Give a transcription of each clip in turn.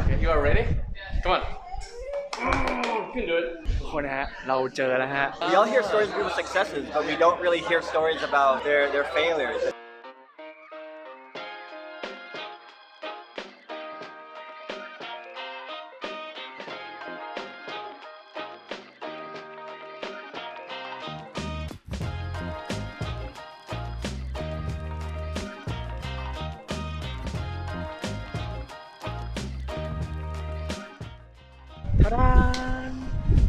Okay, you are ready? Come on. You can do it. ทุกคนนะฮะ เราเจอแล้วฮะ We all hear stories of people's successes, but we don't really hear stories about their, their failures. ทาดาน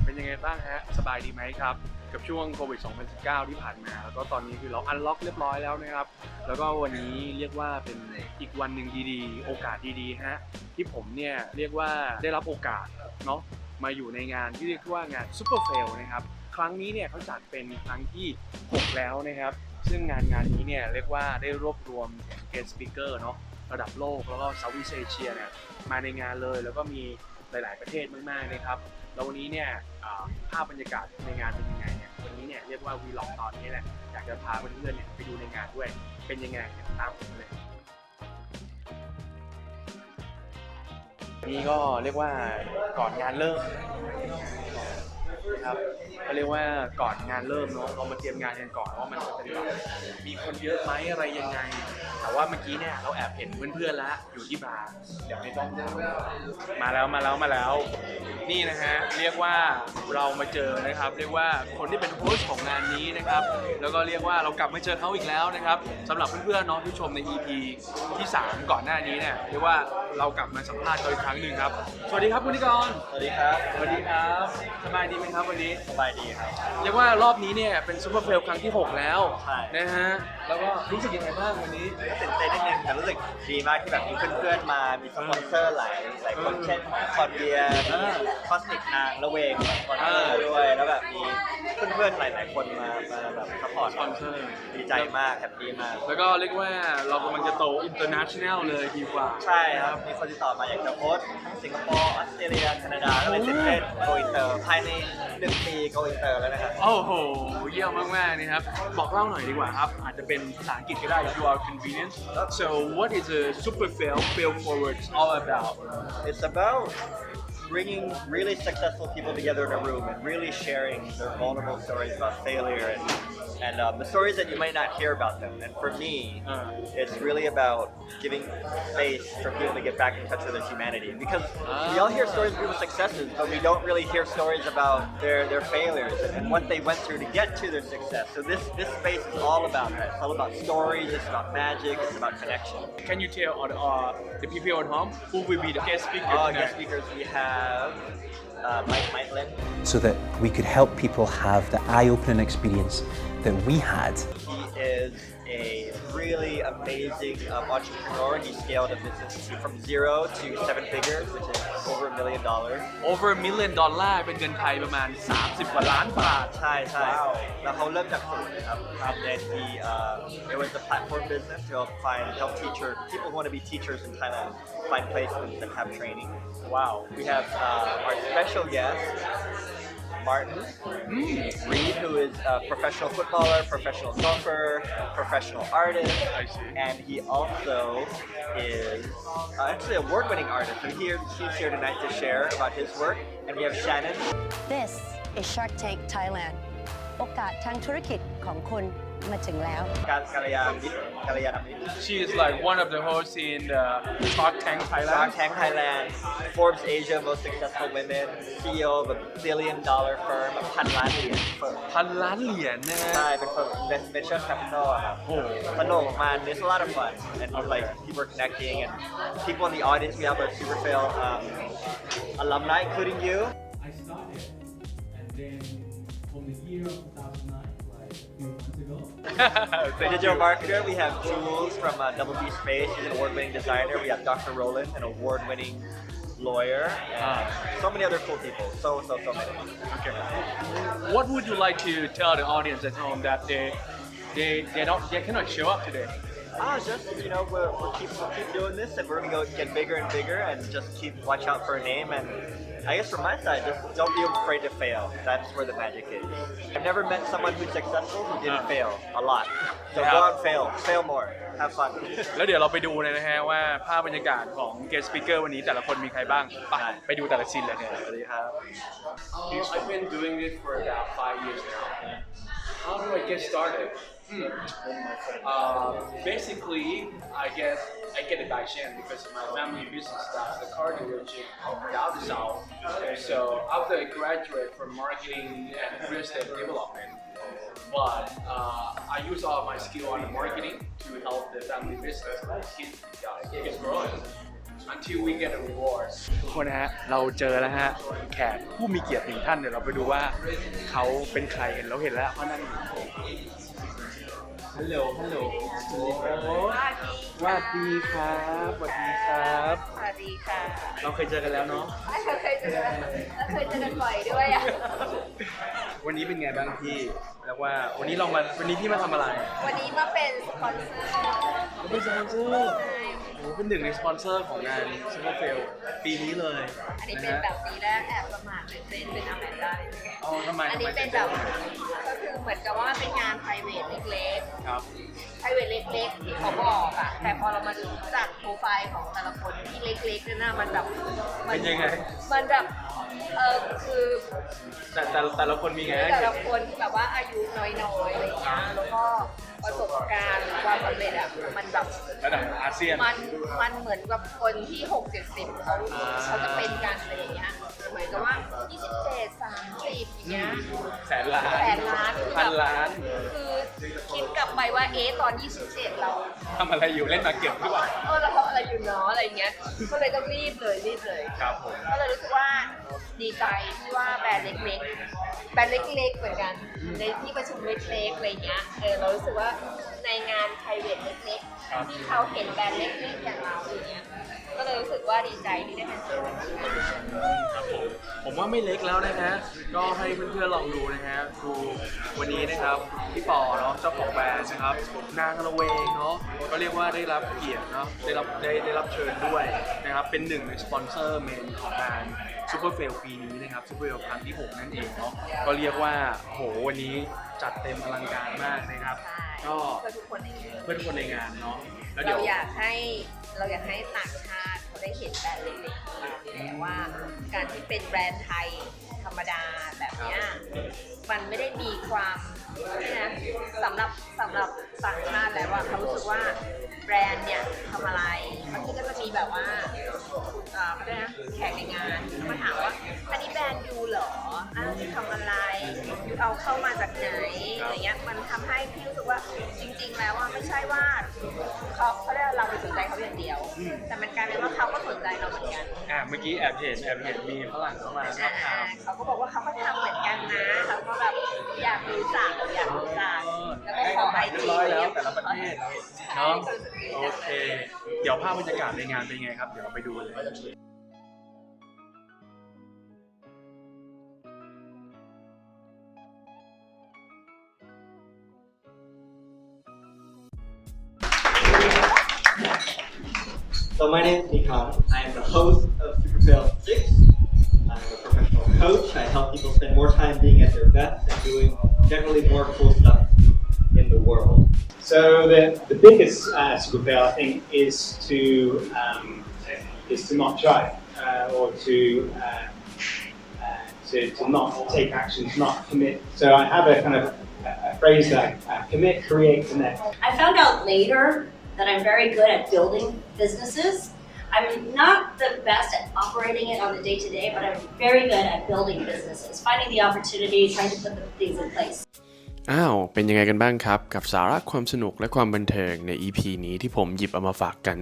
เป็นยังไงบ้างฮะ สบายดีไหมครับ กับช่วงโควิด 2019 ที่ผ่านมา แล้วก็ตอนนี้คือเราอันล็อกเรียบร้อยแล้วนะครับ แล้วก็วันนี้เรียกว่าเป็นอีกวันหนึ่งดีๆ โอกาสดีๆ ฮะ ที่ผมเนี่ยเรียกว่าได้รับโอกาสเนาะ มาอยู่ในงานที่เรียกว่างาน Super f a i l นะครับ ครั้งนี้เนี่ยเขาจัดเป็นครั้งที่ 6 แล้วนะครับ ซึ่งงานงานนี้เนี่ยเรียกว่าได้รวบรวมเกสต์สปิเกอร์เนาะระดับโลกแล้วก็เซาท์อีสเอเชียเนี่ยมาในงานเลยแล้วก็มี หลาย ๆ ประเทศมากๆนะครับแล้ววันนี้เนี่ยภาพบรรยากาศในงานเป็นยังไงเนี่ยวันนี้เนี่ยเรียกว่าวีล็อกตอนนี้แหละอยากจะพาเพื่อนๆเนี่ยไปดูในงานด้วย เป็นยังไงตามผมเลยนี่ก็เรียกว่าก่อนงานเริ่ม นะครับก็เรียกว่าก่อนงานเริ่มเนาะเรามาเตรียมงานกันก่อนว่ามันจะเป็นแบบมีคนเยอะไหมอะไรยังไง แต่ว่าเมื่อกี้เนี่ยเราแอบเห็นเพื่อนๆแล้วอยู่ที่บาร์เดี๋ยวให้ต้องมาแล้วมาแล้วมาแล้ว นี่นะฮะเรียกว่าเรามาเจอนะครับ เรียกว่าคนที่เป็นโฮสต์ของงานนี้นะครับ แล้วก็เรียกว่าเรากลับมาเจอเขาอีกแล้วนะครับสำหรับเพื่อนๆเนาะที่ชมใน EP ที่ 3 ก่อนหน้านี้เนี่ยเรียกว่า เรากลับมาสัมภาษณ์เขาอีกครั้งหนึ่งครับ สวัสดีครับคุณนิกร สวัสดีครับ สวัสดีครับ สบายดีไหมครับวันนี้ สบายดีครับ เรียกว่ารอบนี้เนี่ยเป็นซูเปอร์เฟลครั้งที่ 6 แล้วใช่ นะฮะ แล้วก็รู้สึกยังไงบ้างวันนี้ ก็ตื่นเต้นนิดนึงแต่รู้สึกดีมากที่แบบมีเพื่อนๆมา มีสปอนเซอร์หลายหลายคนเช่นคอนเบียร์มีคอสติกนางละเวงสปอนเซอร์ด้วย แล้วแบบมี เพื่อนๆหลายๆคนมามาแบบซัพพอร์ตสปอนเซอร์ ดีใจมากแฮปปี้มาก แล้วก็เรียกว่าเรากำลังจะโต international เลยดีกว่า ใช่ครับ มีคนติดต่อมาอยากจะโพสต์ทั้งสิงคโปร์ออสเตรเลียแคนาดาก็เลยตื่นเต้นโกอินเตอร์ภายในหนึ่งปีโกอินเตอร์แล้วนะครับ โอ้โห เยี่ยมมากๆนะครับ บอกเล่าหน่อยดีกว่าครับ อาจจะเป็นภาษาอังกฤษก็ได้ if you are convenient so what is a super fail fail forward all about It's about bringing really successful people together in a room and really sharing their vulnerable stories about failure and, and um, the stories that you might not hear about them. And for me, Uh. it's really about giving space for people to get back in touch with their humanity. Because we all hear stories of people's successes, but we don't really hear stories about their, their failures and, and what they went through to get to their success. So this, this space is all about that. It's all about stories, it's about magic, it's about connection. can you tell the, uh, the people at home who will be the guest speaker Uh, guest speakers, we have uh, Mike Maitland. so that we could help people have the eye opening experience that we had. He is amazing um, entrepreneur. He scaled a business from zero to seven figures, which is over a million dollars. over a million dollar เป็นเงินไทยประมาณ 30 กว่าล้านบาท ใช่ใช่แล้วเขาเริ่มจากศูนย์นะครับ and then he uh, it was a platform business to help find help teacher people who want to be teachers in Thailand find placements and have training. wow We have uh, our special guest, Martin Reed, who is a professional footballer, professional golfer, professional artist, I see. and he also is uh, actually a award-winning artist. And here he's here tonight to share about his work. And we have Shannon. This is Shark Tank Thailand โอกาสทางธุรกิจของคุณ มาถึงแล้ว Kal- Kalayamit, Kalayanamit. she is like one of the hosts in the Shark Tank Shark Thailand Tank Thailand, Forbes Asia Most Successful Women, CEO of a billion dollar firm, a Panlanian firm. พันล้านเหรียญนะฮะ ใช่เป็น firm invest- venture capital อะครับ โอ้โห สนุกมัน it's a lot of fun and like people are connecting and people in the audience we have a super fail um, alumni including you I started, and then from the year of 2009, like a few months ago, Thank digital marketer we have Jules from uh, Double D Space she's an award-winning designer we have Dr. Roland an award-winning lawyer and so many other cool people so so so many Okay. What would you like to tell the audience at home that they they they don't they cannot show up today? Ah, just you know, we're, we're keep we'll keep doing this, and we're gonna go get bigger and bigger, and just keep watch out for a name. And I guess from my side, just don't be afraid to fail. That's where the magic is. I've never met someone who's successful who didn't fail a lot. So Yeah. go out and fail, fail more, have fun. แล้วเดี๋ยวเราไปดูเลยนะฮะว่าภาพบรรยากาศของเกสต์สปิเกอร์วันนี้แต่ละคนมีใครบ้างไป ได้ ไปดูแต่ละซีนเลยเนี่ย สวัสดีครับ I've been doing this for about five years now. How do I get started? Hmm. Uh, basically, I guess I get a Daishan because my family business starts the car dealership down the south. So after I graduate from marketing and real estate development, but uh, I use all my skill on the marketing to help the family business keep, uh, keep growing. until we get a reward ทุกคนนะฮะ เราเจอแล้วฮะ แขกผู้มีเกียรติหนึ่งท่านเดี๋ยวเราไปดูว่าเขาเป็นใครเห็นเราเห็นแล้วเขานั่งอยู่ ฮัลโหล ฮัลโหลสวัสดีครับสวัสดีครับ สวัสดีค่ะเราเคยเจอกันแล้วเนาะเราเคยเจอกันเราเคยเจอกันบ่อยด้วยอะ วันนี้เป็นไงบ้างพี่ แล้วว่าวันนี้เรามาวันนี้พี่มาทำอะไร วันนี้มาเป็นสปอนเซอร์เราเป็นสปอนเซอร์โอ้โห เป็นหนึ่งในสปอนเซอร์ของงานซูเปอร์เฟลปีนี้เลยอันนี้เป็นแบบปีแรกแอบประมาทเป็นเป็นเป็นอแมนด้าอ๋อทำไมอันทำไมนี้เป็นแบบก็คือเหมือนกับว่าเป็นงาน private เล็กครับๆ private เล็กๆที่เขาบอกอะแต่พอเรามาดูจากโปรไฟล์ของแต่ละคนที่เล็กๆเนี่ยนะมันแบบมัเป็นยังไงมันแบบ เออคือแต่แต่แต่ละคนมีไงแต่ละคนที่แบบว่าอายุน้อยๆอะไรอย่างเงี้ยแล้วก็ประสบการณ์ความสำเร็จอะมันแบบ ระดับอาเซียน มันมันเหมือนกับคนที่หกเจ็ดสิบเขาอ่า เขาจะเป็นกันอะไรอย่างเงี้ยเหมือนกับว่ายี่สิบเจ็ดสามสิบอย่างเงี้ยแสนล้านแสนล้านคือพันแบบล้านคือคิดกลับไปว่าเอ๊ะตอนยี่สิบเจ็ดเรา ทำอะไรอยู่เล่นมาเก็บหรือเปล่าเออเราทำอะไรอยู่เนาะอะไรอย่างเงี้ย ก็เลยต้องรีบเลยรีบเลย ครับผม ก็เลยรู้สึกว่า ดีใจที่ว่าแบรนด์เล็กๆ แบรนด์เล็กๆ เหมือนกัน ในที่ประชุมเล็กๆ อะไรเงี้ย เออ เรารู้สึกว่าในงานไพรเวทเล็กๆ ที่เขาเห็นแบรนด์เล็กๆ อย่างเราอย่างเงี้ย ก็เลยรู้สึกว่าดีใจที่ได้เป็นส่วนหนึ่งครับผมผมว่าไม่เล็กแล้วนะฮะก็ให้เพื่อนๆลองดูนะฮะดูวันนี้นะครับพี่ปอเนาะเจ้าของแบรนด์นะครับนางระเวงเนาะก็เรียกว่าได้รับเกียรติเนาะได้รับได้ได้รับเชิญด้วยนะครับเป็นหนึ่งในสปอนเซอร์เมนของงานซูเปอร์เฟลปีนี้นะครับซูเปอร์เฟลครั้งที่ 6 นั่นเองเนาะก็เรียกว่าโหวันนี้จัดเต็มอลังการมากนะครับก็เพื่อทุกคนในงานเพื่อนทุกคนในงานเนาะแล้วเดี๋เรายวอยากให้เราอยากให้ต่างชาติเขา ได้เห็นแบรนด์เล็กๆของเรานี่และว่า การที่เป็นแบรนด์ไทยธรรมดาแบบเนี้ยมันไม่ได้มีความนี่นะสำหรับสำหรับต่างชาติแล้วว่าเขารู้สึกว่าแบรนด์เนี่ยทำอะไรบางทีก็จะมีแบบว่าเอ่อเขาเรียกนะแขกในงานมาถามว่าอันนี้แบรนด์ยูเหรออาวยูทำอะไรยูเอาเข้ามาจากไหนอะไรเงี้ยมันทำให้พี่รู้สึกว่าจริง ๆ แล้วว่าไม่ใช่ว่าเขาเขาเรียกว่าเราไปสนใจเขาอย่างเดียว อนกันอะเมื่อกี้แอบเห็นแอบเห็นมีฝรั่งเข้ามาทักทามเขาก็บอกว่าเขาก็ทำเหมือนกันนะเขาก็แบบอยากรู้จักอยากรู้จักแล้วก็ขอไอเรียจีบร้อยแล้วแต่ละประเทศเนาะใช่ก็รู้สึกดีโอนะเค เดี๋ยวภาพบรรยากาศในงานเป็นไงครับ เดี๋ยวเราไปดูเลย So my name is Nikon. I am the host of Super Superfail 6. I'm a professional coach. I help people spend more time being at their best and doing generally more cool stuff in the world. So the, the biggest uh, super fail, I think, is to um, is to not try uh, or to, uh, uh, to to not take action, to not commit. So I have a kind of a, a phrase that uh, commit, create, connect. I found out later that I'm very good at building businesses. I'm not the best at operating it on the day to day, but I'm very good at building businesses, finding the opportunity, trying to put the things in place. อ้าว เป็นยังไงกันบ้างครับ กับสาระความสนุกและความบันเทิงใน EP นี้ที่ผมหยิบเอามาฝากกัน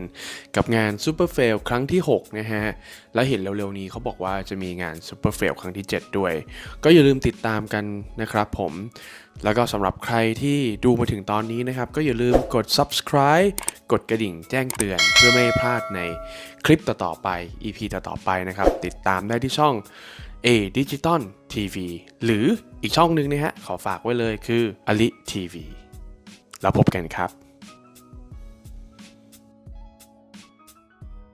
กับงาน Super Fail ครั้งที่ 6 นะฮะ และเห็นเร็วๆนี้เขาบอกว่าจะมีงาน Super Fail ครั้งที่ 7 ด้วย ก็อย่าลืมติดตามกันนะครับผม แล้วก็สำหรับใครที่ดูมาถึงตอนนี้นะครับ ก็อย่าลืมกด subscribe กดกระดิ่งแจ้งเตือน เพื่อไม่ให้พลาดในคลิปต่อๆไป EP ต่อๆไปนะครับ ติดตามได้ที่ช่อง A Digital TV หรืออีกช่องหนึ่งนะฮะขอฝากไว้เลยคือ Ali TV แล้วพบกันครับ